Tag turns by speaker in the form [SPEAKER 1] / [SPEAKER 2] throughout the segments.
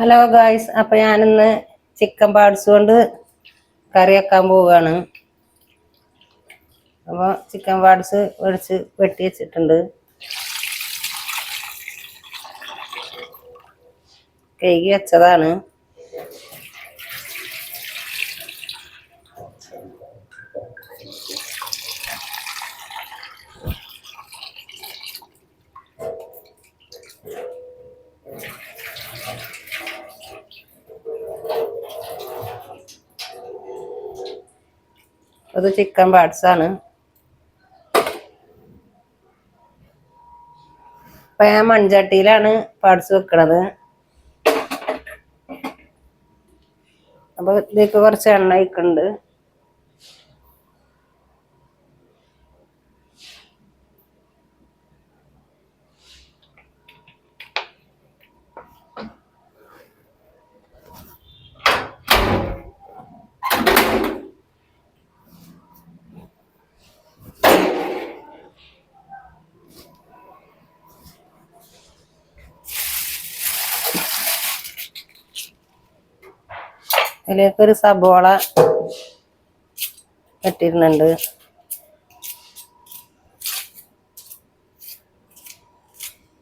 [SPEAKER 1] Hello guys അപ്പൊ ഞാനിന്ന് chicken parts കൊണ്ട് കറി വെക്കാൻ പോവുകയാണ്. അപ്പൊ ചിക്കൻ പാർട്സ് മേടിച്ച് വെട്ടി വെച്ചിട്ടുണ്ട്. കഴുകി വെച്ചതാണ്. അത് ചിക്കൻ പാർട്സ് ആണ് അപ്പൊ ഞാൻ മൺചട്ടിയിലാണ് പാർട്സ് വെക്കണത്. അപ്പൊ ഇതിലേക്ക് കുറച്ച് എണ്ണ ഒഴിക്കുന്നുണ്ട്. ഇതിലേക്ക് ഒരു സബോള ഇട്ടിരുന്നുണ്ട്.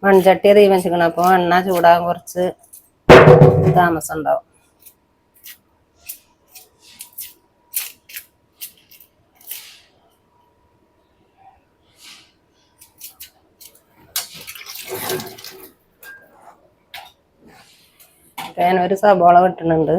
[SPEAKER 1] മൺചട്ടി തീ വെച്ചിരിക്കണം അപ്പൊ എണ്ണ ചൂടാകാൻ കുറച്ച് താമസം ഉണ്ടാവും. ഞാൻ ഒരു സബോള വെട്ടുന്നുണ്ട്.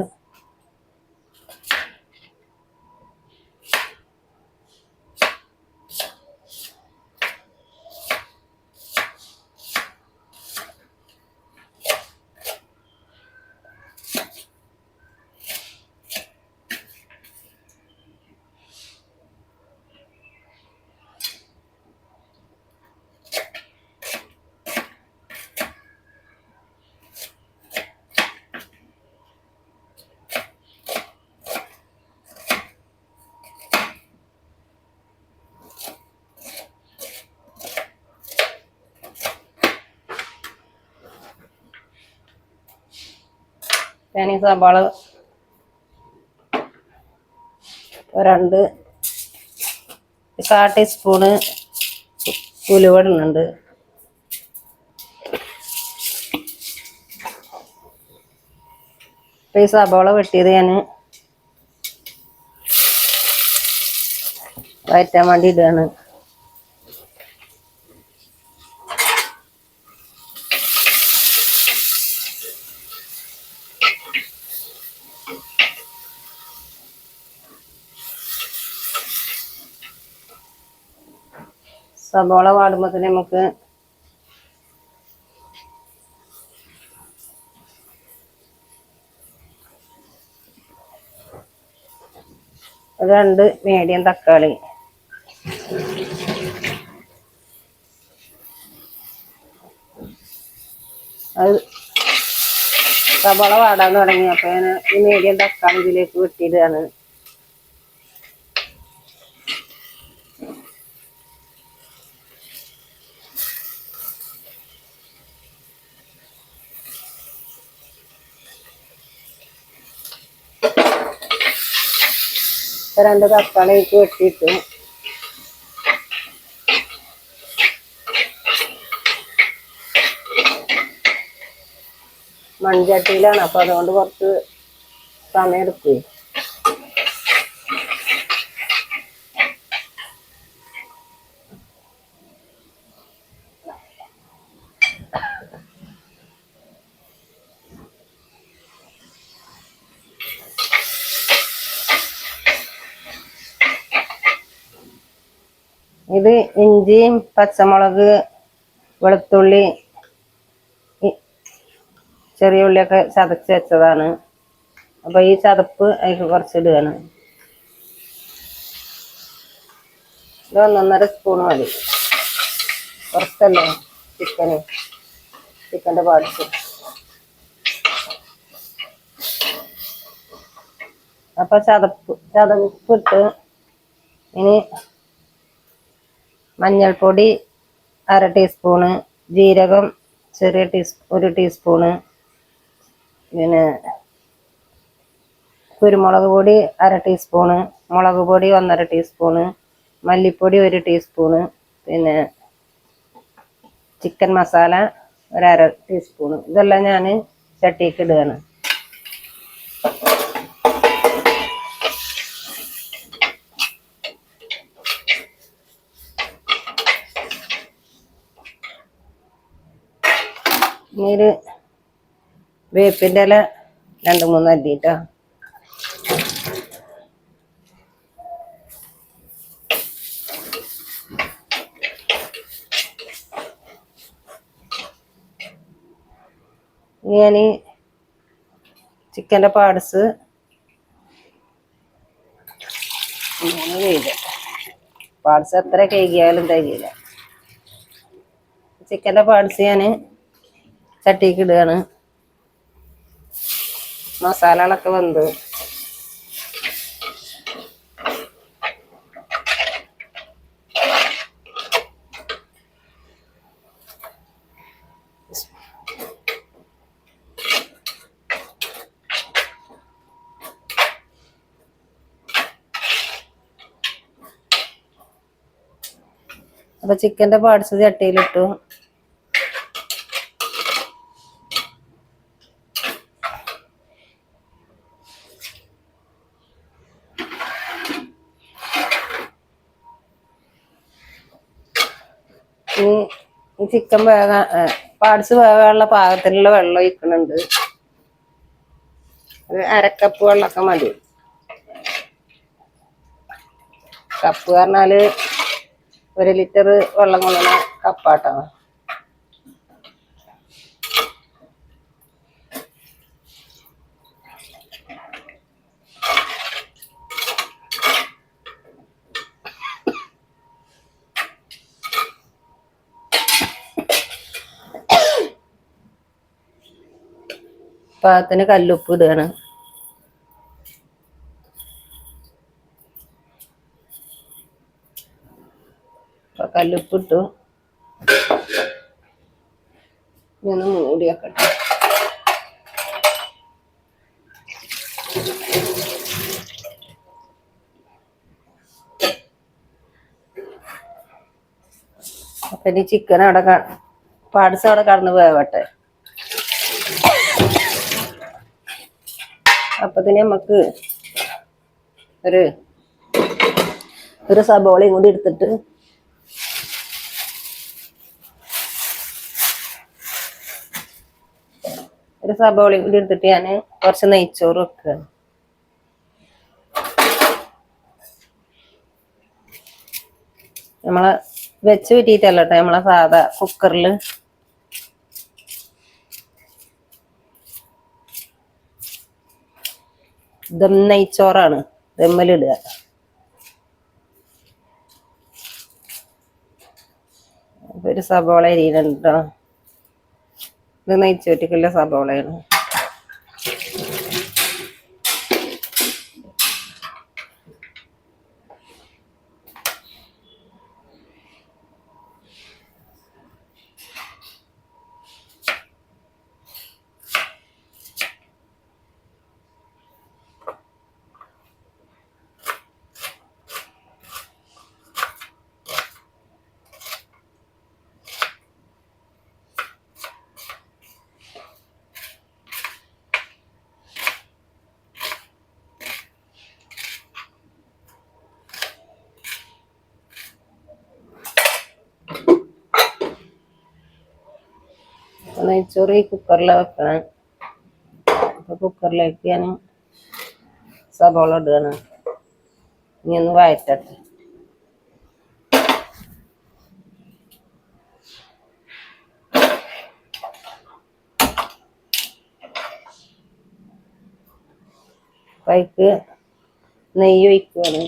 [SPEAKER 1] ഞാൻ സവാള രണ്ട്. കാ ടീസ്പൂണ് ഉലുവ ഇടുന്നുണ്ട് ഇപ്പൊ ഈ സവാള വെട്ടിയത് ഞാൻ വയറ്റാൻ വേണ്ടി ഇടുകയാണ് സബോള വാടുമ്പത്തിന് നമുക്ക് രണ്ട് മീഡിയം തക്കാളി. അത് സബോള വാടാൻ തുടങ്ങി. അപ്പൊ ഞാൻ ഈ മീഡിയം തക്കാളി ഇതിലേക്ക് വെട്ടിയിടുകയാണ്. രണ്ട് തക്കാളി എനിക്ക് വെട്ടിയിട്ടു. മൺചട്ടിയിലാണ് അപ്പൊ അതുകൊണ്ട് കുറച്ച് സമയം എടുക്കും ഇത് ഇഞ്ചിയും പച്ചമുളക് വെളുത്തുള്ളി ചെറിയ ഉള്ളിയൊക്കെ ചതച്ച് വെച്ചതാണ്. അപ്പൊ ഈ ചതപ്പ് അതിൽ കുറച്ചിടുകയാണ്. ഇത് ഒന്നൊന്നര സ്പൂൺ മതി. കുറച്ചല്ലേ ചിക്കന് ചിക്കന്റെ പാടിച്ച് അപ്പൊ ചതപ്പ് ചതപ്പിട്ട് ഇനി മഞ്ഞൾപ്പൊടി അര ടീസ്പൂണ് ജീരകം ചെറിയ ടീസ് ഒരു ടീസ്പൂണ് പിന്നെ കുരുമുളക് പൊടി അര ടീസ്പൂണ് മുളക് പൊടി ഒന്നര ടീസ്പൂണ് മല്ലിപ്പൊടി ഒരു ടീസ്പൂണ് പിന്നെ ചിക്കൻ മസാല ഒരു അര ടീസ്പൂണ്. ഇതെല്ലാം ഞാൻ ചട്ടിക്ക് ഇടുകയാണ് ഇനി വേപ്പിന്റെ ഇല രണ്ട് മൂന്ന് അല്ലിട്ടോ ഞാൻ ചിക്കന്റെ പാർട്സ് മൂന്ന് കഴുകട്ടെ എത്ര കഴുകിയാലും തരില്ല ചിക്കന്റെ പാർട്സ് ഞാൻ ചട്ടിക്ക് ഇടുകയാണ് മസാലകളൊക്കെ വെന്ത് അപ്പൊ ചിക്കന്റെ പാർട്സ് ചട്ടിയിലിട്ടു ഇനി ഈ ചിക്കൻ വേകാൻ പാർട്സ് വേകാനുള്ള പാകത്തിനുള്ള വെള്ളം ഒഴിക്കുന്നുണ്ട് അരക്കപ്പ് വെള്ളമൊക്കെ മതി. കപ്പ് പറഞ്ഞാൽ ഒരു ലിറ്റർ വെള്ളം കൊള്ളുന്ന കപ്പാട്ടോ പാകത്തിന് കല്ലുപ്പ് ഇടുകയാണ്. കല്ലുപ്പ് ഇട്ടു. ഞാൻ മൂടിയാക്കട്ടെ അപ്പൊ ഇനി ചിക്കൻ അവിടെ പാർട്സ് അവിടെ കടന്ന് വേവട്ടെ തന്നെ നമുക്ക് ഒരു ഒരു സബോളയും കൂടി എടുത്തിട്ട് ഒരു സബോളയും കൂടി എടുത്തിട്ട് ഞാൻ കുറച്ച് നെയ്ച്ചോറ് വെക്കുകയാണ് നമ്മളെ വെച്ച് പറ്റിയിട്ടല്ല കേട്ടോ നമ്മളെ സാധാ കുക്കറിൽ ദം നെയ്ച്ചോറാണ്. ദമ്മലിടുക ഒരു സബോള അരിയുന്നുണ്ട് കേട്ടോ ഇത് നെയ്ച്ചോറ്റിക്കുള്ള സബോളയാണ്. നെയ്ച്ചോറ് ഈ കുക്കറിൽ വെക്കണം. അപ്പൊ കുക്കറിലേക്ക് ഞാൻ സബോള ഇടുകയാണ് ഇനി ഒന്ന് വഴറ്റട്ടെ അതിക്ക് നെയ്യ് ഒഴിക്കുകയാണ്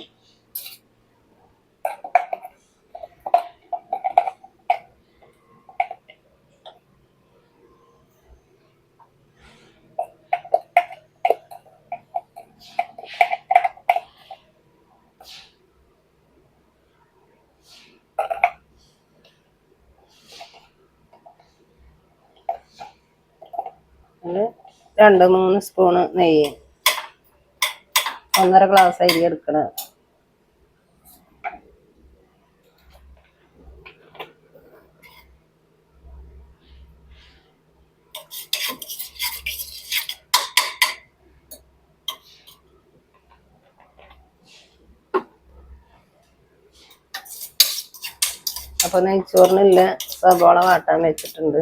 [SPEAKER 1] അത് രണ്ട് മൂന്ന് സ്പൂണ് നെയ്യ്. ഒന്നര ഗ്ലാസ് അരി എടുക്കണം. അപ്പൊ നെയ്ച്ചോറിനുള്ള സബോള വാട്ടാൻ വെച്ചിട്ടുണ്ട്.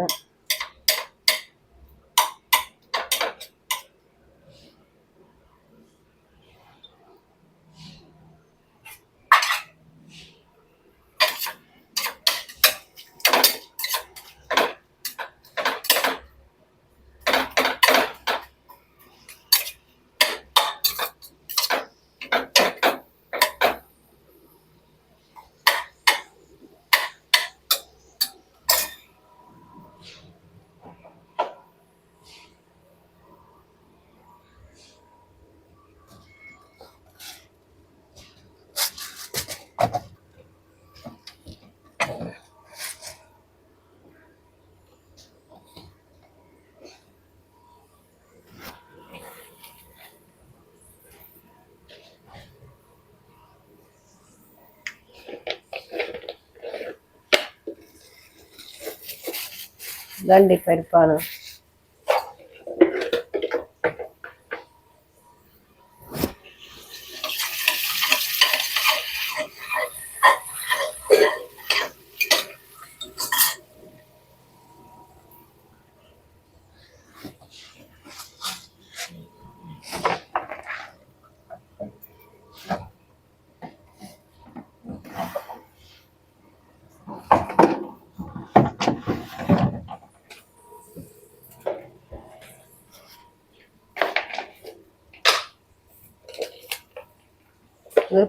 [SPEAKER 1] Dale, Carpano.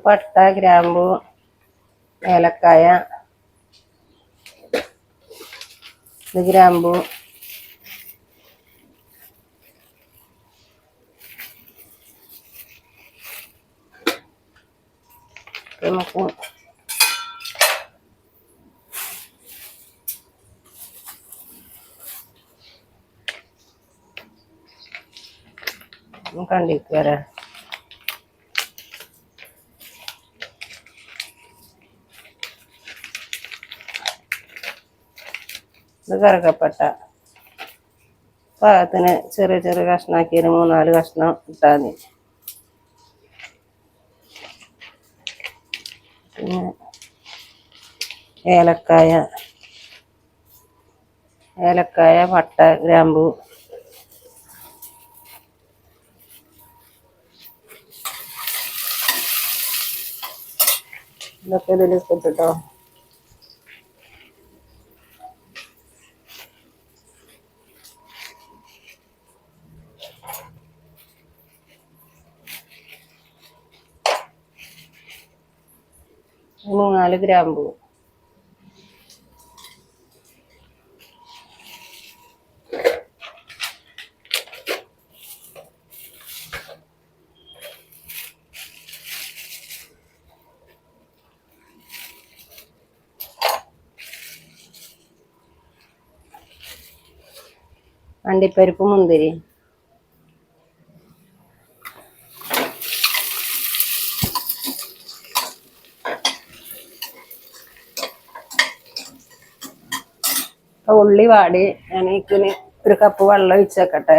[SPEAKER 1] പട്ട ഗ്രാമ്പു ഏലക്കായ ഇത് ഗ്രാമ്പു. നമുക്ക് കണ്ടിക്ക് ഇത് കറുകപ്പട്ട. പാകത്തിന് ചെറിയ ചെറിയ കഷ്ണാക്കി ഒരു മൂന്നാൽ കഷ്ണം ഇട്ടാൽ മതി. പിന്നെ ഏലക്കായ. ഏലക്കായ പട്ട ഗ്രാമ്പു. ഇതൊക്കെ ഇതിൽ ഇട്ടിട്ടോ മൂന്നാൽ ഗ്രാമ്പു അണ്ടിപ്പരിപ്പ് മുന്തിരി ഉള്ളി വാടി ഞാൻ ഇതിന് ഒരു കപ്പ് വെള്ളം ഒഴിച്ചേക്കട്ടെ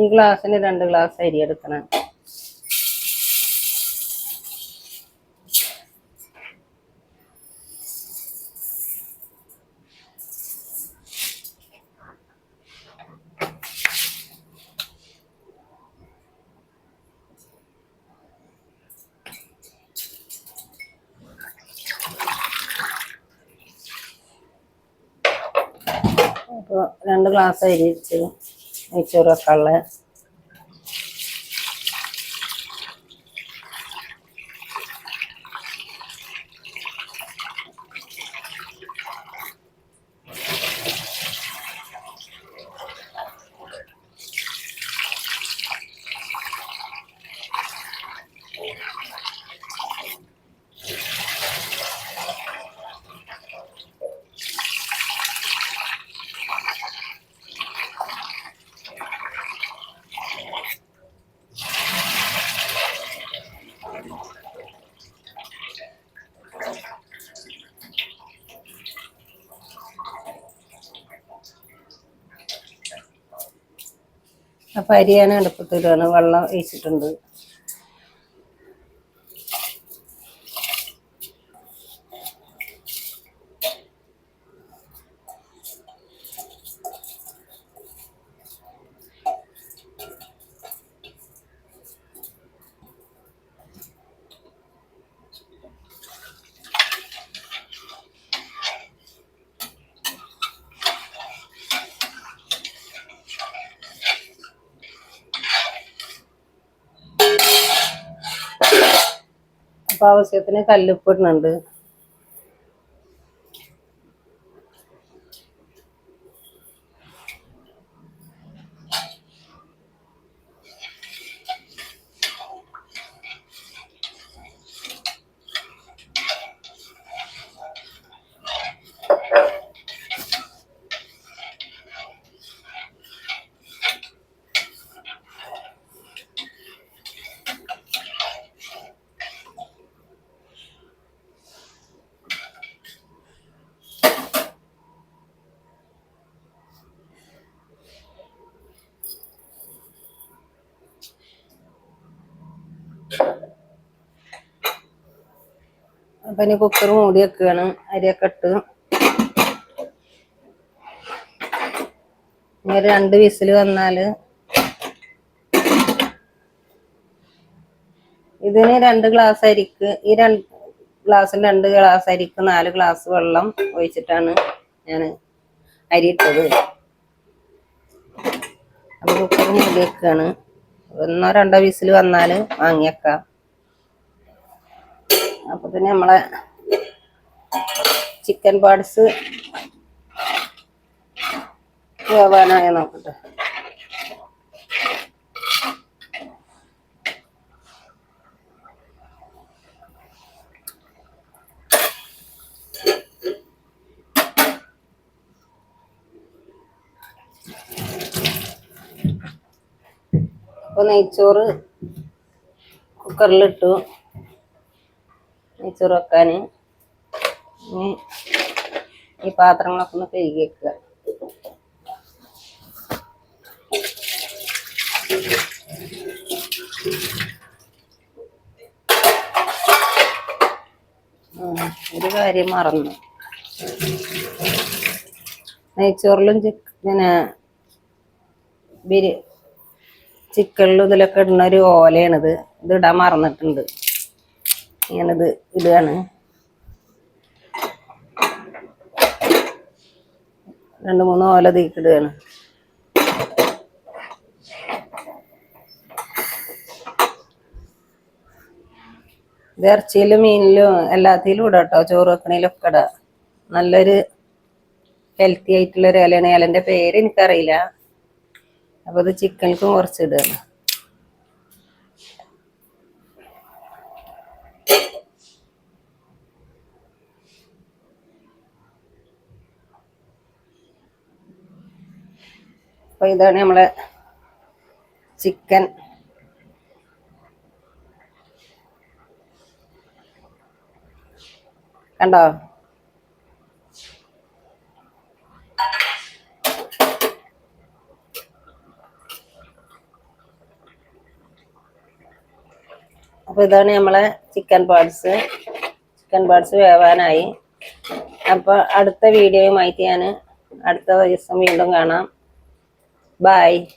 [SPEAKER 1] ഈ ഗ്ലാസ്സിന് രണ്ട് ഗ്ലാസ് അരി എടുക്കണം. അപ്പോൾ രണ്ട് ഗ്ലാസ് അരി വെച്ച് നെയ്ച്ചോറ് വെക്കാനുള്ള അപ്പൊ അരി അടുപ്പത്തിലാണ് വെള്ളം ഒഴിച്ചിട്ടുണ്ട്. ആവശ്യത്തിന് കല്ലുപ്പ് അപ്പൊ ഇനി കുക്കർ മൂടി വെക്കുകയാണ് അരിയൊക്കെ ഇട്ട്. രണ്ട് വിസിൽ വന്നാൽ ഇതിന് രണ്ട് ഗ്ലാസ് അരിക്ക് ഈ രണ്ട് ഗ്ലാസ്സിന് രണ്ട് ഗ്ലാസ് അരിക്ക് നാല് ഗ്ലാസ് വെള്ളം ഒഴിച്ചിട്ടാണ് ഞാൻ അരി ഇട്ടത്. അപ്പൊ കുക്കർ മൂടി വെക്കുകയാണ് ഒന്നോ രണ്ടോ വിസിൽ വന്നാൽ വാങ്ങിയേക്കാം അപ്പൊ പിന്നെ നമ്മളെ ചിക്കൻ പാർട്സ് വേവാനായി നോക്കട്ടെ. അപ്പൊ നെയ്ച്ചോറ് കുക്കറിലിട്ടു നെയ്ച്ചോറ് വെക്കാൻ ഇനി ഈ പാത്രങ്ങളൊക്കെ ഒന്ന് കഴുകി വെക്കുക ഒരു കാര്യം മറന്നു. നെയ്ച്ചോറിലും ചിക്ക് പിന്നെ ബിരി ചിക്കനിലും ഇതിലൊക്കെ ഇടുന്ന ഒരു ഓലയാണിത്. ഇത് ഇടാൻ മറന്നിട്ടുണ്ട്. ഞാനിത് ഇടുകയാണ്. രണ്ട് മൂന്ന് ഓല തീക്കിടുകയാണ് ഇത് ഇറച്ചിയിലും മീനിലും എല്ലാത്തിലും ഇടാം കേട്ടോ. ചോറ് വെക്കണേലൊക്കെ ഇടാം. നല്ലൊരു ഹെൽത്തി ആയിട്ടുള്ള ഒരു ഇലയാണ്. ഇലന്റെ പേര് എനിക്കറിയില്ല. അപ്പോൾ ഇത് ചിക്കനിക്കും കുറച്ച് ഇടുകയാണ് അപ്പൊ ഇതാണ് നമ്മളെ ചിക്കൻ. കണ്ടോ? അപ്പൊ ഇതാണ് നമ്മളെ ചിക്കൻ പാർട്സ്. ചിക്കൻ പാർട്സ് വേവാനായി. അപ്പൊ അടുത്ത വീഡിയോയുമായിട്ട് ഞാൻ അടുത്ത ദിവസം വീണ്ടും കാണാം. Bye.